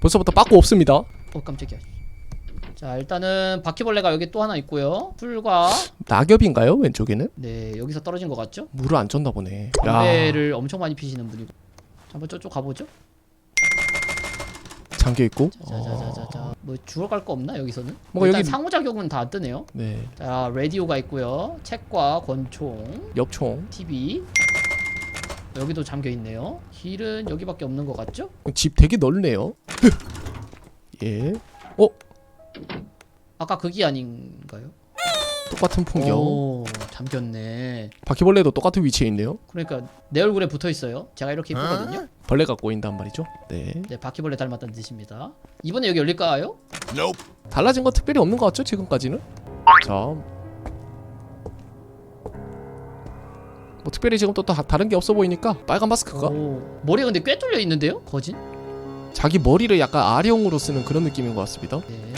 벌써부터 빠꾸 없습니다. 어 깜짝이야. 자 일단은 바퀴벌레가 여기 또 하나 있고요. 풀과 낙엽인가요? 왼쪽에는? 네 여기서 떨어진 것 같죠? 물을 안 줬나 보네. 야, 담배를 엄청 많이 피시는 분이고. 자, 한번 저쪽 가보죠. 잠겨 있고. 자자자자자. 뭐 죽어갈 거 없나 여기서는? 뭔가 일단 여기- 상호작용은 다 안 뜨네요. 네, 자 라디오가 있고요. 책과 권총, 엽총. TV. 여기도 잠겨 있네요. 길은 여기밖에 없는 것 같죠? 집 되게 넓네요. 예, 아까 그게 아닌가요? 똑같은 풍경. 오 잠겼네. 바퀴벌레도 똑같은 위치에 있네요. 그러니까 내 얼굴에 붙어 있어요. 제가 이렇게 이쁘거든요. 벌레가 꼬인단 말이죠. 네, 네, 바퀴벌레 닮았다는 뜻입니다. 이번에 여기 열릴까요? 달라진 건 특별히 없는 것 같죠? 지금까지는. 자, 뭐 특별히 지금 또, 또 다- 다른 게 없어 보이니까 빨간 마스크가 오, 머리가 근데 꽤 뚫려 있는데요? 거진? 자기 머리를 약간 아령으로 쓰는 그런 느낌인 것 같습니다. 네.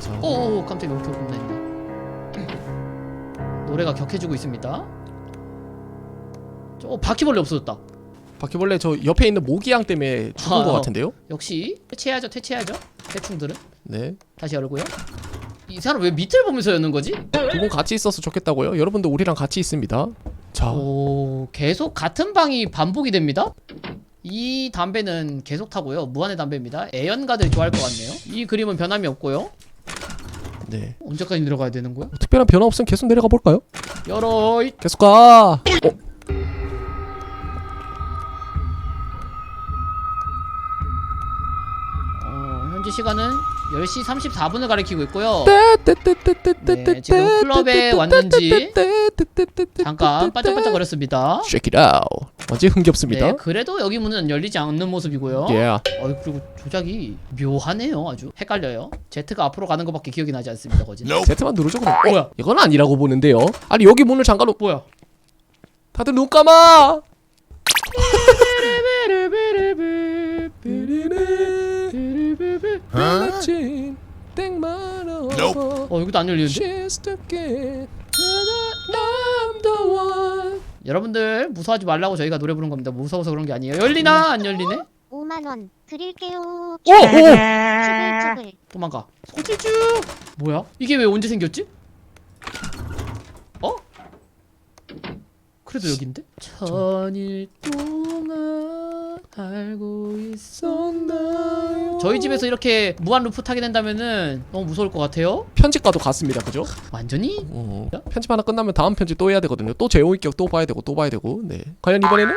자, 오, 오 깜짝이야. 이렇게 혼나있네. 노래가 격해지고 있습니다. 저, 어, 바퀴벌레 없어졌다. 바퀴벌레 저 옆에 있는 모기향 때문에 죽은 아, 것 어. 같은데요? 역시 퇴치해야죠. 퇴치해야죠. 해충들은 네, 다시 열고요. 이 사람 왜 밑을 보면서 여는 거지? 두 분 같이 있어서 좋겠다고요. 여러분도 우리랑 같이 있습니다. 자, 오, 계속 같은 방이 반복이 됩니다. 이 담배는 계속 타고요. 무한의 담배입니다. 애연가들이 좋아할 것 같네요. 이 그림은 변함이 없고요. 네. 언제까지 내려가야 되는 거야? 뭐 특별한 변화 없으면 계속 내려가 볼까요? 열어. 이- 계속 가. 어, 어, 현재 시간은 10시 34분을 가리키고 있고요. 네, 네, 지금 클럽에 왔는지 잠깐 반짝반짝 거렸습니다. Check it out. 완전 흥겹습니다. 네, 그래도 여기 문은 열리지 않는 모습이고요. Yeah. 어, 그리고 조작이 묘하네요. 아주 헷갈려요. Z가 앞으로 가는 것밖에 기억이 나지 않습니다. 거진. Z만 누르죠 그럼. 어, 뭐야? 이건 아니라고 보는데요. 아니 여기 문을 잠깐 놓. 뭐야? 다들 눈 감아. 아 침 땡마로. 어, 여기도 안 열리는데? She's the kid. I'm the one. 여러분들 무서워하지 말라고 저희가 노래 부른 겁니다. 무서워서 그런 게 아니에요. 열리나 안 열리네? 5만 원 드릴게요. 오, 오. 도망가. 소질주. 뭐야? 이게 왜 언제 생겼지? 어? 그래도 여긴데? 천일 동안 알고 있었나요? 저희 집에서 이렇게 무한 루프 타게 된다면은 너무 무서울 것 같아요. 편집과도 같습니다. 그죠? 완전히? 어, 편집 하나 끝나면 다음 편집 또 해야 되거든요. 또 제호인격 또 봐야 되고 또 봐야 되고. 네. 과연 이번에는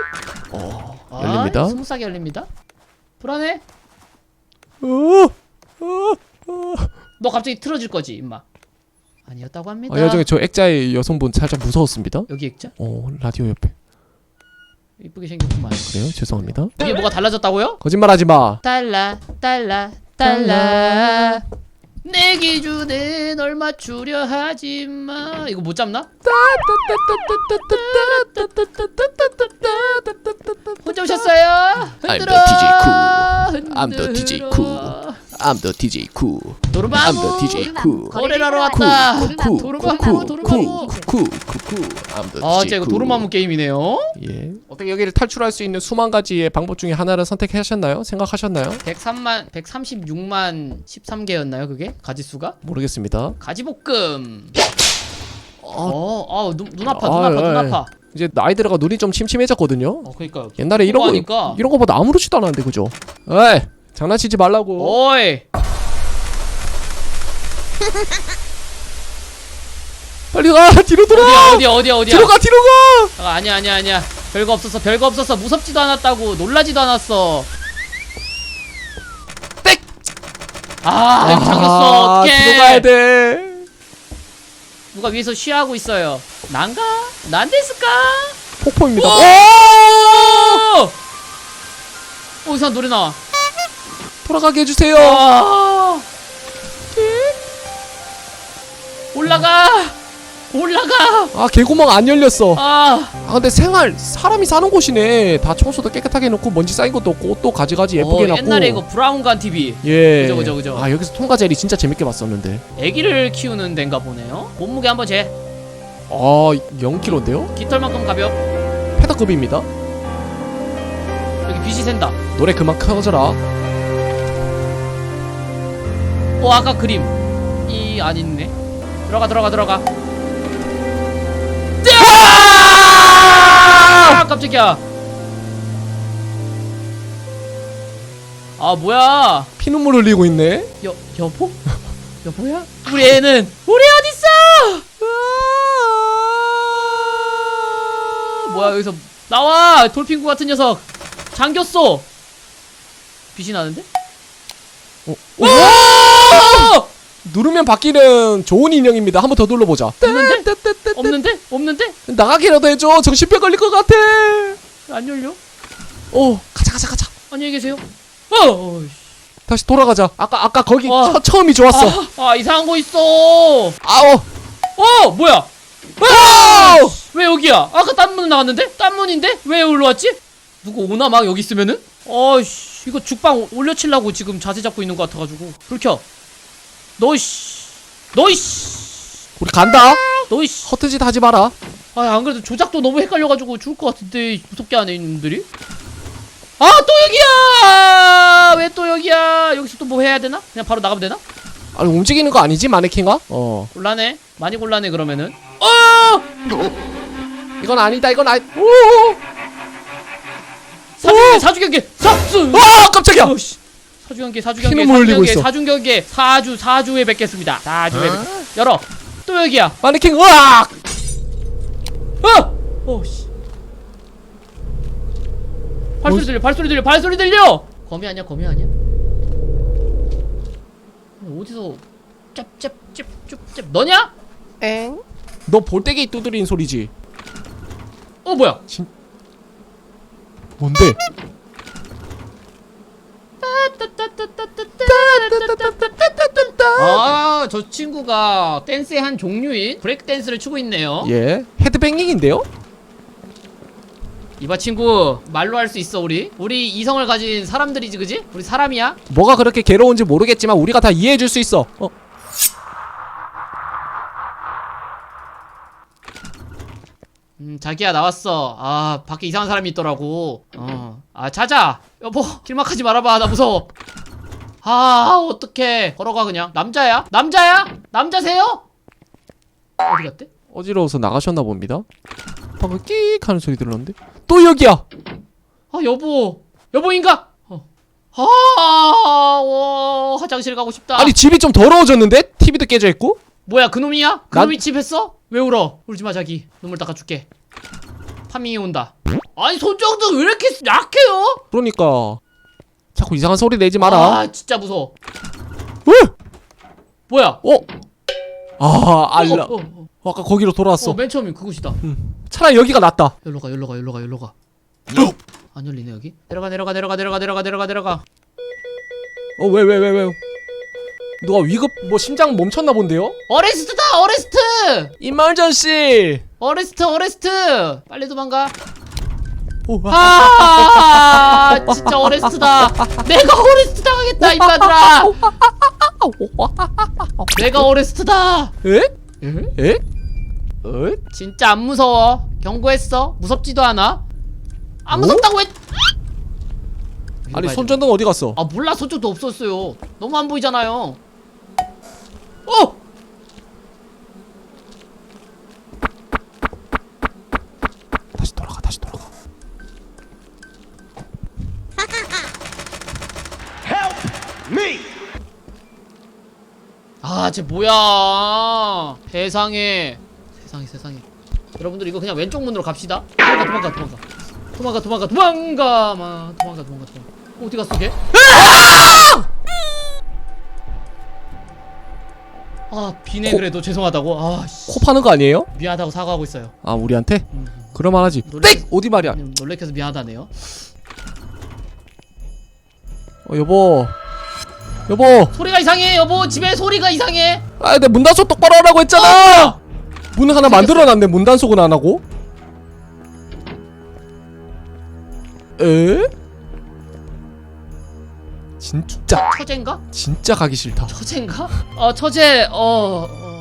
어, 열립니다. 아, 스무스하게 열립니다. 불안해? 어, 어, 어. 너 갑자기 틀어질 거지, 임마. 아니었다고 합니다. 아, 여정에 저 액자의 여성분 살짝 무서웠습니다. 여기 액자? 어, 라디오 옆에. 이쁘게 생겼구만. 그래요? 죄송합니다. 이게 뭐가 달라졌다고요? 거짓말하지 마. 달라 달라 달라 내 기준에 널 맞추려 하지마 이거 못 잡나? 혼자 오셨어요? I'm 흔들어 the DJ cool. I'm the DJ cool. I'm the DJ cool. I'm the DJ cool. 거래를 하러 쿠, 왔다 쿠, 쿠, 도르마무, 쿠, 도르마무. 쿠, 쿠, 쿠, 쿠. I'm the 아 DJ 진짜 이거 cool. 도르마무 게임이네요 예. 어떻게 여기를 탈출할 수 있는 수만 가지의 방법 중에 하나를 선택하셨나요? 생각하셨나요? 103만 136만 13개였나요 그게? 가지수가? 모르겠습니다. 가지볶음 어, 아, 눈, 눈 아파, 아, 눈 아파, 예, 눈 예. 아파. 이제 나이 들어가 눈이 좀 침침해졌거든요. 어, 그니까. 옛날에 이런 거 하니까. 이런 거보다 아무렇지도 않았는데 그죠? 에이 장난치지 말라고. 오이. 빨리 가 뒤로 돌아. 어디야, 어디야, 어디야, 어디야. 뒤로 가 뒤로 가. 아, 아니야, 아니야, 아니야. 별거 없었어, 별거 없었어. 무섭지도 않았다고, 놀라지도 않았어. 땡! 아, 이거 잠겼어. 어떡해. 들어가야 돼. 누가 위에서 쉬하고 있어요. 난가? 난데스까? 폭포입니다. 오! 오! 어, 이상 노래 나와. 돌아가게 해주세요. 아. 올라가! 올라가! 아 개구멍 안 열렸어. 아! 아 근데 생활 사람이 사는 곳이네. 다 청소도 깨끗하게 해놓고 먼지 쌓인 것도 없고 옷도 가지가지 예쁘게 어, 해놨고. 옛날에 이거 브라운관 TV. 예. 그죠, 그죠, 그죠. 아 여기서 통과 젤리 진짜 재밌게 봤었는데. 애기를 키우는 데인가 보네요. 몸무게 한번 재. 아 0kg인데요? 깃털만큼 가볍. 페다급입니다. 여기 빛이 샌다. 노래 그만 꺼져라. 어 아까 그림 이 안 있네 들어가 들어가 들어가 깜짝이야. 아 뭐야? 피눈물 흘리고 있네. 여 여보? 여보야? 우리 애는 우리 어딨어? 아, 뭐야 여기서 나와! 돌핑구 같은 녀석! 잠겼어! 빛이 나는데? 어, 오! 누르면 바뀌는 좋은 인형입니다. 한 번 더 눌러보자. 없는데 없는데 없는데 나가기라도 해줘. 정신병 걸릴 것 같아. 안 열려 어, 가자, 가자, 가자. 안녕히 계세요 어. 다시 돌아가자. 아까 아까 거기 와. 처, 처음이 좋았어. 아, 아 이상한 거 있어 아오. 어 뭐야 아우! 왜 여기야 아까 딴 문 나갔는데 딴 문인데 왜 여기로 왔지 누구 오나 막 여기 있으면은 어씨 이거 죽방 올려치려고 지금 자세 잡고 있는 것 같아가지고 불켜 너이씨 너이씨 우리 간다. 너이 씨 허트짓 하지 마라. 아 안 그래도 조작도 너무 헷갈려가지고 죽을 것 같은데 무섭게 하네 이놈들이 아 또 여기야 왜 또 여기야 여기서 또 뭐 해야 되나 그냥 바로 나가면 되나 아니 움직이는 거 아니지 마네킹아? 어. 곤란해 많이 곤란해 그러면은 어 이건 아니다. 이건 아니. 오! 사주경계 사주경계 삽수 아 깜짝이야. 어 씨 사주경계 사주경계 사주경계 있어. 사주경계 사주 사주에 뵙겠습니다 사주에 뵙 열어 또 여기야 마네킹 으악! 어! 어씨 발소리 들려 발소리 들려 발소리 들려 거미 아니야 거미 아니야 어디서 짭짭짭짭짭 너냐? 엥? 너 볼때기 두드린 소리지? 어 뭐야 뭔데? 아저 친구가 댄스의 한 종류인 브레이크 댄스를 추고 있네요 예. 헤드뱅잉인데요? 이봐 친구 말로 할 수 있어 우리 우리 이성을 가진 사람들이지 그지? 우리 사람이야? 뭐가 그렇게 괴로운지 모르겠지만 우리가 다 이해해 줄 수 있어. 어. 음 자기야 나왔어 아 밖에 이상한 사람이 있더라고 어아 자자 여보 길막하지 말아봐 나 무서워 아 어떡해 걸어가 그냥 남자야? 남자야? 남자세요? 어디 갔대? 어지러워서 나가셨나 봅니다. 방금 끼익 하는 소리 들렸는데? 또 여기야! 아 여보 여보인가? 어. 아, 어, 화장실 가고 싶다. 아니 집이 좀 더러워졌는데? TV도 깨져 있고? 뭐야 그놈이야? 난- 그놈이 집 했어? 왜 울어? 울지 마 자기. 눈물 닦아줄게. 파밍이 온다. 아니 손정도 왜 이렇게 약해요? 그러니까 자꾸 이상한 소리 내지 마라. 아 진짜 무서워. 왜? 뭐야? 어? 아 알라. 어, 어, 어, 어, 아까 거기로 돌아왔어. 어, 맨 처음이 그곳이다. 차라리 여기가 낫다. 열로 가, 열로 가, 열로 가, 열로 가. 안 열리네 여기? 내려가, 내려가, 내려가, 내려가, 내려가, 내려가, 내려가. 어 왜 왜 왜 왜, 누가 위급 뭐 심장 멈췄나 본데요? 어레스트다, 어레스트, 이멀전씨. 어레스트, 어레스트. 빨리 도망가. 오, 아, 아, 진짜 어레스트다. 내가 어레스트 당하겠다, 이빠들아. 내가 어레스트다. 에? 에? 에? 에? 진짜 안 무서워. 경고했어. 무섭지도 않아. 안 무섭다고 했. 아니 손전등 어디 갔어? 아 몰라 손쪽도 없었어요. 너무 안 보이잖아요. 어! 아, 쟤 뭐야? 세상에. 세상에, 세상에. 여러분들 이거 그냥 왼쪽 문으로 갑시다. 도망가, 도망가, 도망가. 도망가, 도망가, 도망가. 마, 도망가, 도망가, 도망가. 어디 갔어, 걔? 아, 비네 코- 그래도 죄송하다고. 아, 씨. 코 파는 거 아니에요? 미안하다고 사과하고 있어요. 아 우리한테? 음, 그럴만 하지. 놀래- 땡! 어디 말이야? 음, 놀래켜서 미안하다네요. 어 여보. 여보. 소리가 이상해, 여보. 집에 소리가 이상해. 아, 내 문단속 똑바로 하라고 했잖아. 문 하나 만들어놨네. 문단속은 안 하고. 에? 진짜 처제인가? 진짜 가기 싫다. 처제인가? 어, 처제. 어, 어.